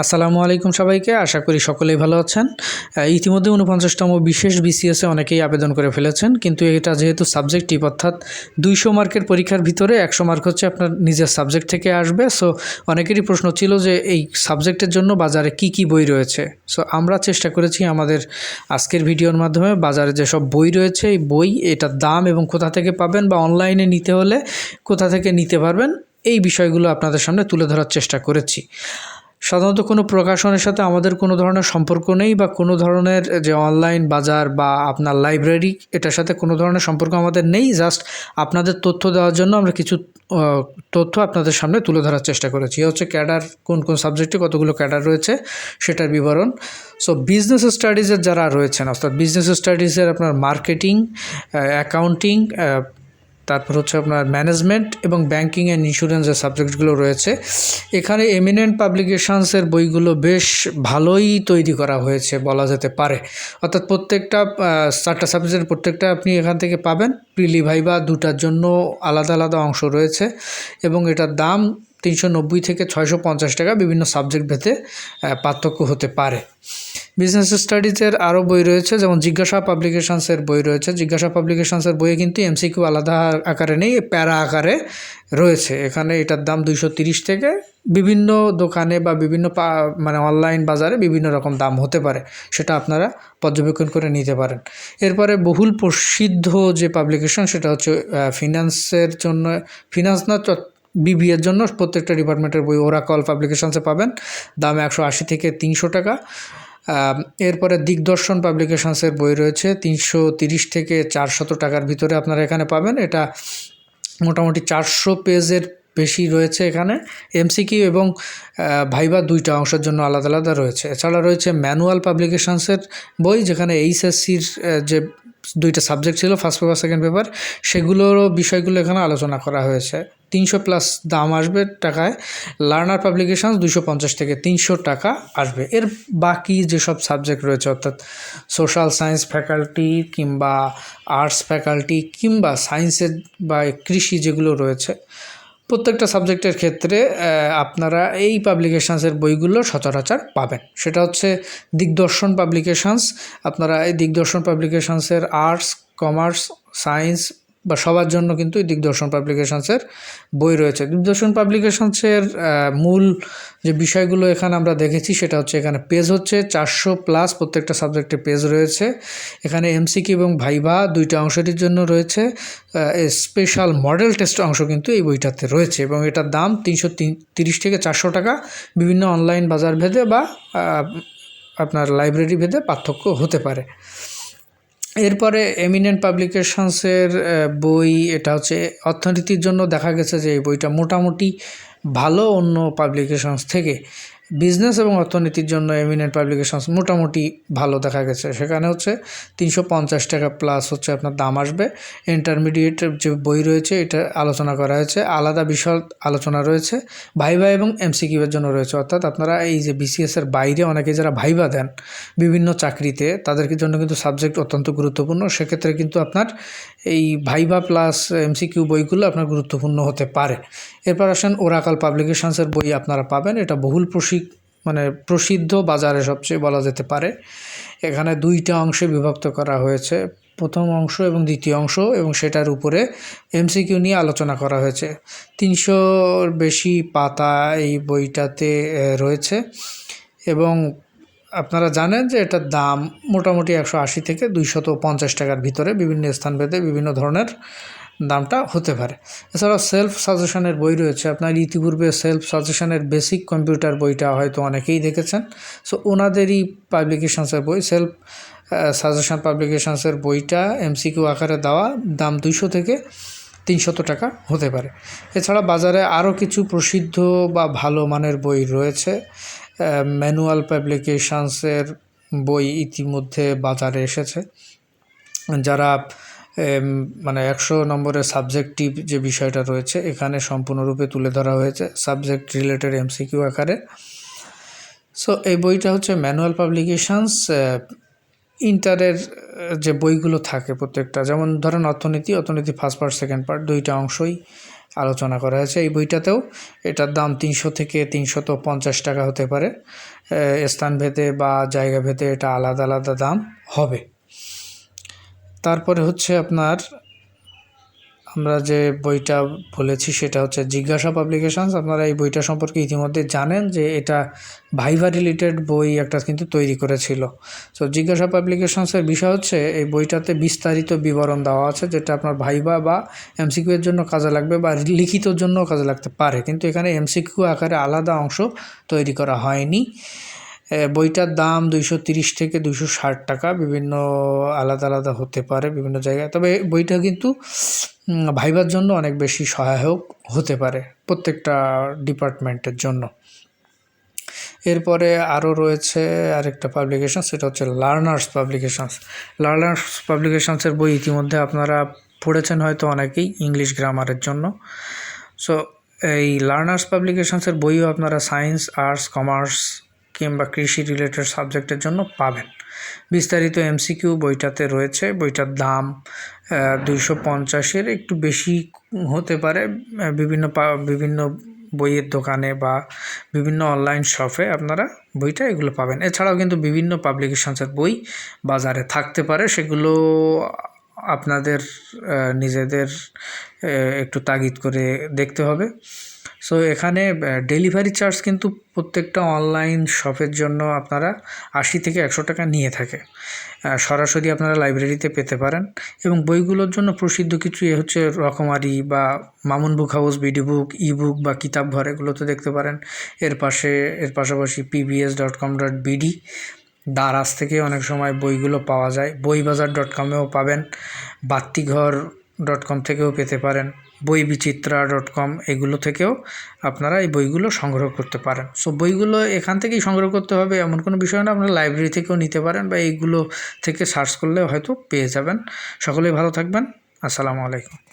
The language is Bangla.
আসসালামু আলাইকুম সবাইকে। আশা করি সকলেই ভালো আছেন। ইতিমধ্যে উনপঞ্চাশতম বিশেষ বিসিএসে অনেকেই আবেদন করে ফেলেছেন, কিন্তু এটা যেহেতু সাবজেক্টিভ অর্থাৎ দুইশো মার্কের পরীক্ষার ভিতরে একশো মার্ক হচ্ছে আপনার নিজের সাবজেক্ট থেকে আসবে। সো অনেকেরই প্রশ্ন ছিল যে এই সাবজেক্টের জন্য বাজারে কি কি বই রয়েছে। সো আমরা চেষ্টা করেছি আমাদের আজকের ভিডিওর মাধ্যমে বাজারে যেসব বই রয়েছে, এই বই এটার দাম এবং কোথা থেকে পাবেন বা অনলাইনে নিতে হলে কোথা থেকে নিতে পারবেন, এই বিষয়গুলো আপনাদের সামনে তুলে ধরার চেষ্টা করেছি। সাধারণত কোনো প্রকাশনের সাথে আমাদের কোনো ধরনের সম্পর্ক নেই বা কোনো ধরনের যে অনলাইন বাজার বা আপনার লাইব্রেরি এটার সাথে কোনো ধরনের সম্পর্ক আমাদের নেই। জাস্ট আপনাদের তথ্য দেওয়ার জন্য আমরা কিছু তথ্য আপনাদের সামনে তুলে ধরার চেষ্টা করেছি। এ হচ্ছে ক্যাডার, কোন কোন সাবজেক্টে কতগুলো ক্যাডার রয়েছে সেটার বিবরণ। সো বিজনেস স্টাডিজের যারা রয়েছেন, অর্থাৎ বিজনেস স্টাডিজের আপনার মার্কেটিং অ্যাকাউন্টিং তারপর হচ্ছে আপনার ম্যানেজমেন্ট এবং ব্যাংকিং অ্যান্ড ইন্স্যুরেন্সের সাবজেক্টগুলো রয়েছে। এখানে এমিনেন্ট পাবলিকেশনসের বইগুলো বেশ ভালোই তৈরি করা হয়েছে বলা যেতে পারে। অর্থাৎ প্রত্যেকটা চারটা সাবজেক্টের প্রত্যেকটা আপনি এখান থেকে পাবেন। প্রিলি ভাইবা দুটার জন্য আলাদা আলাদা অংশ রয়েছে এবং এটার দাম তিনশো নব্বই থেকে ছয়শো পঞ্চাশ টাকা বিভিন্ন সাবজেক্ট ভেদে পার্থক্য হতে পারে। বিজনেস স্টাডিজের আরও বই রয়েছে, যেমন জিজ্ঞাসা পাবলিকেশনসের বই রয়েছে। জিজ্ঞাসা পাবলিকেশনসের বইয়ে কিন্তু এমসিকিউ আলাদা আকারে নেই, প্যারা আকারে রয়েছে। এখানে এটার দাম দুইশো থেকে বিভিন্ন দোকানে বা বিভিন্ন মানে অনলাইন বাজারে বিভিন্ন রকম দাম হতে পারে। সেটা আপনারা পর্যবেক্ষণ করে নিতে পারেন। এরপরে বহুল প্রসিদ্ধ যে পাবলিকেশন সেটা হচ্ছে ফিনান্সের জন্য ফিনান্স না বিবিএর জন্য প্রত্যেকটা ডিপার্টমেন্টের বই ওরাকল পাবলিকেশনসে পাবেন। দাম একশো আশি থেকে তিনশো টাকা। এরপরে দিগদর্শন পাবলিকেশনসের বই রয়েছে। তিনশো তিরিশ থেকে চারশত টাকার ভিতরে আপনারা এখানে পাবেন। এটা মোটামুটি চারশো পেজের বেশি রয়েছে এখানে। এমসিকিউ এবং ভাইবা দুইটা অংশের জন্য আলাদা আলাদা রয়েছে। এছাড়া রয়েছে ম্যানুয়াল পাবলিকেশনসের বই, যেখানে এইচএসসির যে দুইটা সাবজেক্ট ছিল, ফার্স্ট পেপার, সেকেন্ড পেপার, সেগুলোরও বিষয়গুলো এখানে আলোচনা করা হয়েছে। তিনশো প্লাস দাম আসবে টাকায়। লার্নার পাবলিকেশনস দুশো পঞ্চাশ থেকে তিনশো টাকা আসবে। এর বাকি যেসব সাবজেক্ট রয়েছে, অর্থাৎ সোশ্যাল সায়েন্স ফ্যাকাল্টি কিংবা আর্টস ফ্যাকাল্টি কিংবা সায়েন্সের বা কৃষি যেগুলো রয়েছে, প্রত্যেকটা সাবজেক্টের ক্ষেত্রে আপনারা এই পাবলিকেশানসের বইগুলো সচরাচর পাবেন। সেটা হচ্ছে দিগদর্শন পাবলিকেশানস আপনারা এই দিগদর্শন পাবলিকেশানসের আর্টস কমার্স সায়েন্স বা সবার জন্য কিন্তু এই দিগদর্শন পাবলিকেশনসের বই রয়েছে। দিগদর্শন পাবলিকেশনসের মূল যে বিষয়গুলো এখানে আমরা দেখেছি সেটা হচ্ছে এখানে পেজ হচ্ছে চারশো প্লাস প্রত্যেকটা সাবজেক্টে পেজ রয়েছে। এখানে এমসিকি এবং ভাইভা দুইটা অংশটির জন্য রয়েছে। স্পেশাল মডেল টেস্ট অংশ কিন্তু এই বইটাতে রয়েছে এবং এটার দাম তিনশো তিন, তিরিশ থেকে চারশো টাকা। বিভিন্ন অনলাইন বাজার ভেদে বা আপনার লাইব্রেরি ভেদে পার্থক্য হতে পারে। এরপরে এমিনেন্ট পাবলিকেশনসের বই, এটা হচ্ছে অর্থনীতির জন্য দেখা গেছে যে এই বইটা মোটামুটি ভালো অন্য পাবলিকেশনস থেকে। বিজনেস এবং অর্থনীতির জন্য এমিনেন্ট পাবলিকেশনস মোটামুটি ভালো দেখা গেছে। সেখানে হচ্ছে তিনশো পঞ্চাশ টাকা প্লাস হচ্ছে আপনার দাম আসবে। ইন্টারমিডিয়েট যে বই রয়েছে, এটা আলোচনা করা হয়েছে। আলাদা বিষয় আলোচনা রয়েছে। ভাইভা এবং এমসিকিউয়ের জন্য রয়েছে। অর্থাৎ আপনারা এই যে বিসিএস এর বাইরে অনেকে যারা ভাইভা দেন, বিভিন্ন চাকরিতে তাদের জন্য কিন্তু সাবজেক্ট অত্যন্ত গুরুত্বপূর্ণ। সেক্ষেত্রে কিন্তু আপনার এই ভাইভা প্লাস এমসিকিউ বইগুলো আপনার গুরুত্বপূর্ণ হতে পারে। এরপর আসেন ওরাকাল পাবলিকেশনসের বই আপনারা পাবেন। এটা বহুল প্রশিক মানে প্রসিদ্ধ বাজারে সবচেয়ে বলা যেতে পারে। এখানে দুইটা অংশে বিভক্ত করা হয়েছে। প্রথম অংশ এবং দ্বিতীয় অংশ এবং সেটার উপরে এমসিকিউ নিয়ে আলোচনা করা হয়েছে। তিনশোর বেশি পাতা এই বইটাতে রয়েছে এবং আপনারা জানেন যে এটার দাম মোটামুটি একশো আশি থেকে দুইশত পঞ্চাশ টাকার ভিতরে বিভিন্ন স্থানভেদে বিভিন্ন ধরনের দামটা হতে পারে। এছাড়াও সেলফ সাজেশনের বই রয়েছে। আপনার ইতিপূর্বে সেলফ সাজেশনের বেসিক কম্পিউটার বইটা হয়তো অনেকেই দেখেছেন। সো ওনাদেরই পাবলিকেশনসের বই সেলফ সাজেশন পাবলিকেশনসের বইটা এমসিকিউ আকারে দেওয়া দাম দুইশো থেকে তিনশত টাকা হতে পারে। এছাড়া বাজারে আরও কিছু প্রসিদ্ধ বা ভালো মানের বই রয়েছে। ম্যানুয়াল পাবলিকেশনসের বই ইতিমধ্যে বাজারে এসেছে। যারা মানে একশো নম্বরের সাবজেক্টিভ যে বিষয়টা রয়েছে, এখানে সম্পূর্ণরূপে তুলে ধরা হয়েছে সাবজেক্ট রিলেটেড এমসিকিউ আকারে। সো এই বইটা হচ্ছে ম্যানুয়াল পাবলিকেশনস ইন্টারের যে বইগুলো থাকে প্রত্যেকটা, যেমন ধরেন অর্থনীতি অর্থনীতি ফার্স্ট পার্ট, সেকেন্ড পার্ট, দুইটা অংশই আলোচনা করা হয়েছে এই বইটাতেও। এটার দাম তিনশো থেকে তিনশত পঞ্চাশ টাকা হতে পারে। স্থানভেদে বা জায়গা ভেদে এটা আলাদা আলাদা দাম হবে। তারপরে হচ্ছে আপনার আমরা যে বইটা বলেছি সেটা হচ্ছে জিজ্ঞাসা পাবলিকেশনস। আপনারা এই বইটা সম্পর্কে ইতিমধ্যে জানেন যে এটা ভাইভা রিলেটেড বই একটা কিন্তু তৈরি করেছিল। সো জিজ্ঞাসা পাবলিকেশনসের বিষয় হচ্ছে এই বইটাতে বিস্তারিত বিবরণ দেওয়া আছে যেটা আপনার ভাইভা বা এমসিকিউ এর জন্য কাজে লাগবে বা লিখিতর জন্য কাজে লাগতে পারে। কিন্তু এখানে এমসিকিউ আকারে আলাদা অংশ তৈরি করা হয়নি। বইটার দাম দুইশো তিরিশ থেকে দুইশো ষাট টাকা। বিভিন্ন আলাদা আলাদা হতে পারে বিভিন্ন জায়গায়। তবে বইটা কিন্তু ভাইবার জন্য অনেক বেশি সহায়ক হতে পারে প্রত্যেকটা ডিপার্টমেন্টের জন্য। এরপরে আরও রয়েছে আরেকটা পাবলিকেশন সেটা হচ্ছে লার্নার্স পাবলিকেশনস লার্নার্স পাবলিকেশনসের বই ইতিমধ্যে আপনারা পড়েছেন হয়তো অনেকেই ইংলিশ গ্রামারের জন্য। সো এই লার্নার্স পাবলিকেশনসের বইও আপনারা সায়েন্স আর্টস কমার্স কিংবা কৃষি রিলেটেড সাবজেক্টের জন্য পাবেন। বিস্তারিত এমসিকিউ বইটাতে রয়েছে। বইটার দাম দুইশো পঞ্চাশের একটু বেশি হতে পারে। বিভিন্ন বিভিন্ন বইয়ের দোকানে বা বিভিন্ন অনলাইন শপে আপনারা বইটা এগুলো পাবেন। এছাড়াও কিন্তু বিভিন্ন পাবলিকেশনসের বই বাজারে থাকতে পারে। সেগুলো আপনাদের নিজেদের একটু তাগিদ করে দেখতে হবে। সো এখানে ডেলিভারি চার্জ কিন্তু প্রত্যেকটা অনলাইন শপের জন্য আপনারা আশি থেকে একশো টাকা নিয়ে থাকে। সরাসরি আপনারা লাইব্রেরিতে পেতে পারেন এবং বইগুলোর জন্য প্রসিদ্ধ কিছু এ হচ্ছে রকমারি বা Mamun book house BD book ebook বা কিতাব ঘর এগুলোতে দেখতে পারেন। এর পাশে, এর পাশাপাশি PBS dot com dot BD Daraz থেকে অনেক সময় বইগুলো পাওয়া যায়। বইবাজার ডট কমেও পাবেন। বাত্তিঘর ডট কম থেকেও পেতে পারেন। বই বিচিত্রা ডট কম এগুলো থেকেও আপনারা এই বইগুলো সংগ্রহ করতে পারেন। সো বইগুলো এখান থেকেই সংগ্রহ করতে হবে, এমন কোনো বিষয় না। আপনারা লাইব্রেরি থেকেও নিতে পারেন বা এইগুলো থেকে সার্চ করলে হয়তো পেয়ে যাবেন। সকলেই ভালো থাকবেন। আসসালামু আলাইকুম।